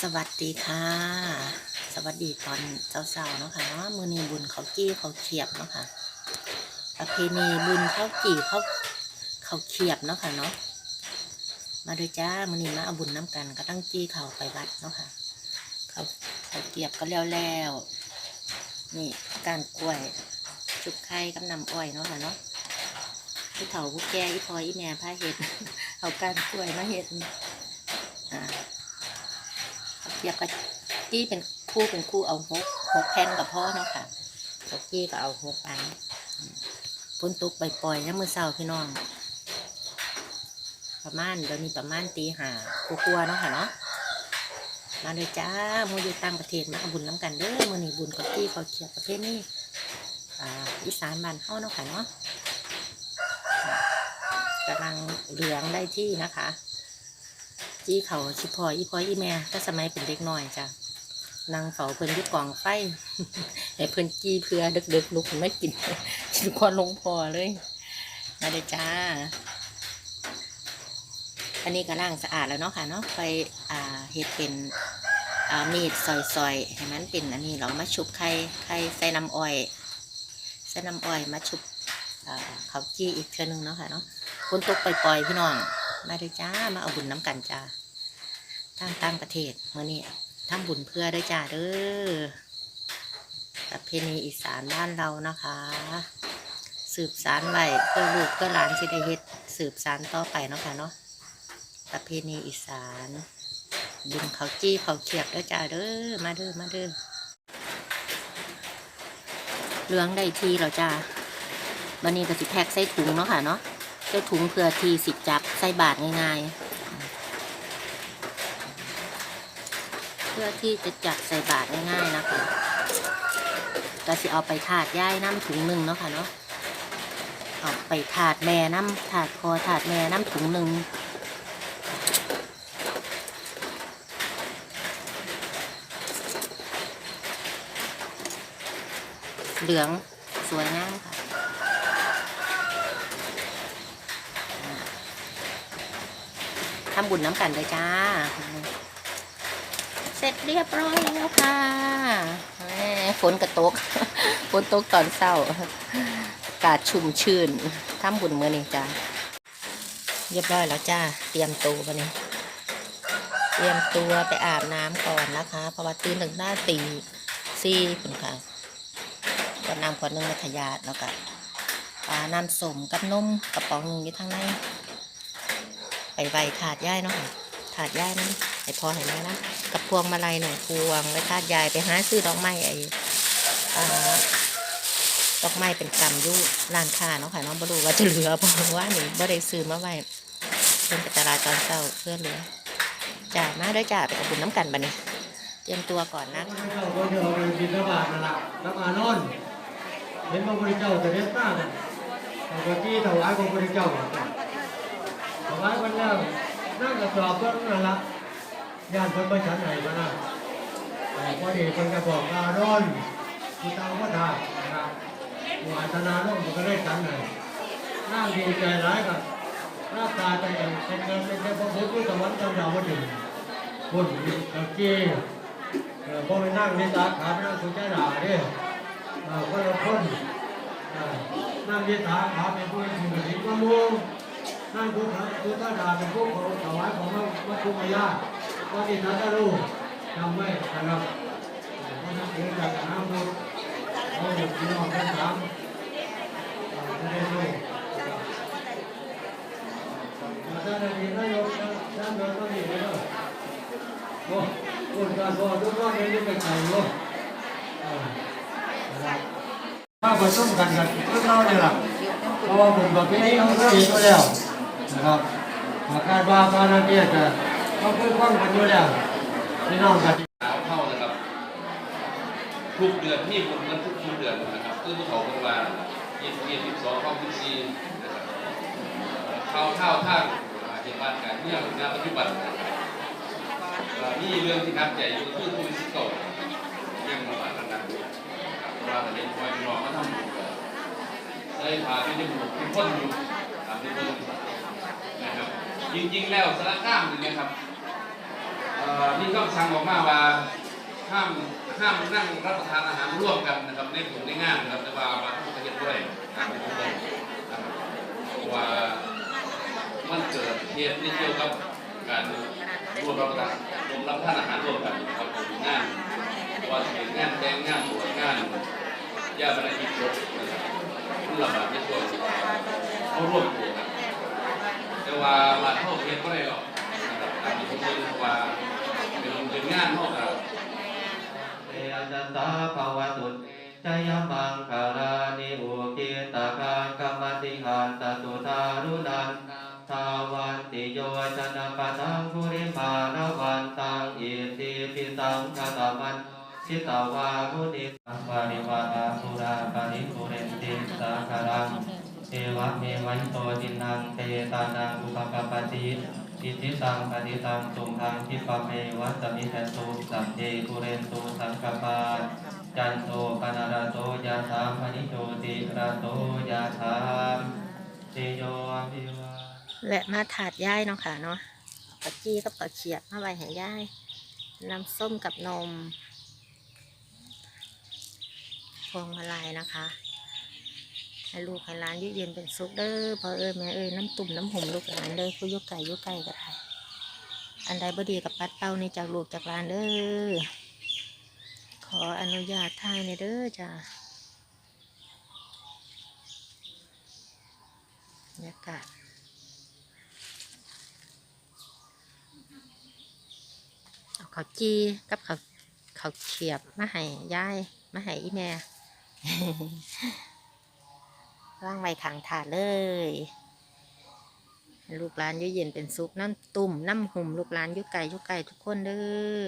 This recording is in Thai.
สวัสดีค่ะ สวัสดีตอนเช้าๆเนาะค่ะมือนีบุญเขาจี้เขาเขียบเนาะค่ะประเพณีบุญเขาจี้เขาเขาเขียบเนาะค่ะเนาะมาด้วยจ้ามือนีมาเอาบุญน้ำกันก็ตั้งจี้เขาไปวัดเนาะค่ะเขาเขาเกียบก็แล้วแล้วนี่การกล้วยชุบไข่กับน้ำอ้อยเนาะค่ะเนาะผู้เฒ่าผู้แก่อีพออีแม่พาเห็ดเอาการกล้วยมาเห็ดอ่า ทียบกับจี้เป็นคู่เป็นคู่เอาหกหกแผ่นกับพ่อเนาะค่ะกับจี้ก็เอาหกอันฝนตกปล่อยๆนะมือเช้าพี่น้อง ประมาณเดี๋ยวนี้ประมาณตีห้ากลัวๆเนาะค่ะเนาะมาเลยจ้ามูอยู่ต่างประเทศมาบุญน้ำกันเด้อมือนี้บุญกับจี้เขาเขียบประเภทนี้อ่าอีสานบ้านเฮาเนาะค่ะเนาะกำลังเหลืองได้ที่นะคะ จี้เขาชิพออีพออีแม่ถ้าสมัยเป็นเด็กน้อยจ้ะนางเฝาเพิ่นยุกกองไฟให้เพิ่นจี้เพื่อดึกๆลุกไม่กินกินควนลงพอเลยมาเลยจ้า อันนี้ก็ล้างสะอาดแล้วเนาะค่ะเนาะไปอ่าเฮ็ดเป็นอ่ามีดซอยๆให้มันเป็นอันนี้เรามาชุบไข่ไข่ใส่น้ำอ้อยใส่น้ำอ้อยมาชุบอ่าเขาวจี้อีกเทื่อนึงเนาะค่ะเนาะคนตกปล่อยๆพี่น้องมาเลยจ้ามาเอาบุญน้ำกันจ้า ทางต่างประเทศเมื่อนี้ทำบุญเพื่อได้จ้าเด้อประเพณีอีสานบ้านเรานะคะ สืบสานไว้เพื่อลูกเพื่อหลานสิได้เฮ็ดสืบสานต่อไปเนาะค่ะเนาะประเพณีอีสานบุญเขาจี้เขาเขียบเด้จ้าเด้อมาเด้อมาเด้อเหลืองได้ทีแล้วจ้าวันนี้ก็สิแพ็กใส่ถุงเนาะค่ะเนาะใส่ถุงเพื่อทีสิจับใส่บาทง่ายๆ พื่อที่จะจับใส่บาทง่ายๆนะคะก็สิเอาไปถาดย่ายน้ำถุงหนึ่งเนาะค่ะเนาะเอาไปถาดแม่น้ำถาดคอถาดแม่น้ำถุงหนึ่งเหลืองสวยงามค่ะ ทำบุญน้ำกันเลยจ้า ร็จเรียบร้อยแล้วค่ะแหฝนกระตกฝนตกตอนเศร้าอากาศชุ่มชื่นทำบุญเมื่อนี้จ้าเรียบร้อยแล้วจ้า เตรียมตัววันนี้เตรียมตัวไปอาบน้ำก่อนนะคะ เพราะว่าตื่นถึงหน้าตีซี่คุณค่ะก็น้ำขวดหนึงในขยาดแล้วก็อ่าน้ำส้มกับนมกระป๋องนึงอยู่ทางใน ไปใบถาดย่ายเนาะถาดย่ายนั้น ไอพอเห็นไหมนะกับพวงมาลัยหนึ่งพวงไว้ถาดยายไปหาซื้อดอกไม้ไออ่าดอกไม้เป็นกำยุร้านค้าเนาะค่ะเน้องบรูว่าจะเหลือบ่ว่านี่บ่ได้ซื้อมาไว้เป็นไปตลาดตอนเช้าเพื่อเหลือจ้ามาด้วยจ้าไปกับบุญน้ำกันบัดนี้เตรียมตัวก่อนนะเจ้าคนเดียวไปบินระบาดนั่นละระบาดนอนเห็นพระพุทธเจ้าแต่เด็ดตาเนี่ยปกติถวายพระพุทธเจ้าถวายคนแล้วนั่งกับสอบเพิ่นนั่นละ ญาติเพิ่นไปฉันไหนมานะแต่พอดีเพิ่นก็บอกอานอนที่ตามพระธาตุนะครับวาสนาโลกมันก็ได้ฉันไหนนั่งดีใจร้ายกับหน้าตาใจเป็นเงินเป็นเทพบุตรสวรรค์จังหวัดถึงคนตะกี้เออพอไปนั่งในสาขาไปนั่งสุจราเด้เออคนละคนนั่งในสาขาเป็นผู้ถือสินมะม่วงนั่งผู้ทำสุจาราเป็นผู้ขอถวายของพระวัตถุมายาก็ที่ทัตรูทำไว้นะครับเพราะนั้นเกิดจากน้ำบุญเอาหนึ่งพี่น้องทั้งสามเออจะได้รู้นะครับท่า นอดีตนายกท่านเดินก็ดีเลยเนาะโอ้คนการพอทุกคนเลยนี่เป็นไงโอ้มาผสมกันกันทุกเราเนี่ยล่ะ เพราเขาก็ดีอยู่แล้วนะควาพานาเกียฟังกันอยู่แล้วพี่น้องกันสาวเข้านะครับ ทุกเดือนมีบุญกันทุกทุกเดือนนะครับคือผู้เขาเพิ่งว่ายี่สิบยี่สิบสองเข้าสิบสี่นะครับเข้าเท่าทางเหตุการณ์การเมืองงานปฏิบัตินะครับเอ่อมีเรื่องที่นับใจอยู่คือโควิดสิบเก้ายังระบาดหนักๆอยู่นะครับเราะว่าประเด็นคอยรอมาทำบุญกันได้พาไปที่บุญที่พ้นอยู่ตามที่เบิ่งนะครับจริงๆแล้วสารข้ามนี่นะครับ มีคำสั่งออกมาว่าห้ามห้ามนั่งรับประทานอาหารร่วมกันนะครับในกลุ่มในงานนะครับแต่ว่ามาทุกประเทศด้วยนะครับเพราะว่ามันเกิดเหตุที่เกี่ยวกับการร่วมรับประทานร่วมรับประทานอาหารร่วมกันนะครับนงานว่าจะเป็นงานแต่งงานบวชงานญาติบรรพบุรุษนะครับมันระบาดในช่วงเขาร่วมกันแต่ว่ามาเท่าเทียมก็ได้หรอกนะครับตามที่ผมเรียนว่าเป็นเป็น งานเท่ากับเอจัสสาภาวตุจยมังคารานิอุกิตาการกรรมติหันตสุทารุนันทาวันติโยชนะปะทังคุริมานวันตังอิติปิสังคตมันชิตาวามุนิสังวาริวาตาสุราปาริปุเรนติสาคารังเทวะเมวัยโตจินังเตตานังอุปกปปติ อิทิตังปฏิตังตุมหังคิปะเมวัสมิจตุสัพเพปุเรนตุสังกปาจันโตปนาราโตยะถามณิโชติระโตยะถามเตโยอภิวาและมาถาดย่ายเนาะค่ะเนาะปลาจี้กับปลาเขียดมาไว้ให้ย่ายน้ำส้มกับนมพวงมาลัยนะคะ ให้ลูกให้หลานยืดเย็นเป็นสุขเด้อพ่อเอ้ยแม่เอ้ยน้ำตุ่มน้ำหุ่มลูกหลานเด้อผู้ยกไก่ยกไก่ก็ได้อันใดบ่ดีกับปัดเป้าในจากลูกจากหลานเด้อขออนุญาตถ่ายในเด้อจ้าบรรยากาศเอาข้าวจีกับข้าวข้าวเขียบมาให้ยายมาให้อีแม่ ว่างไว้ขังถาดเลย ลูกหลานยุ่ยเย็นเป็นซุปน้ำตุ่มน้ำหุ่มลูกหลานยุ่ไก่ยุ่ไก่ทุกคนเด้อ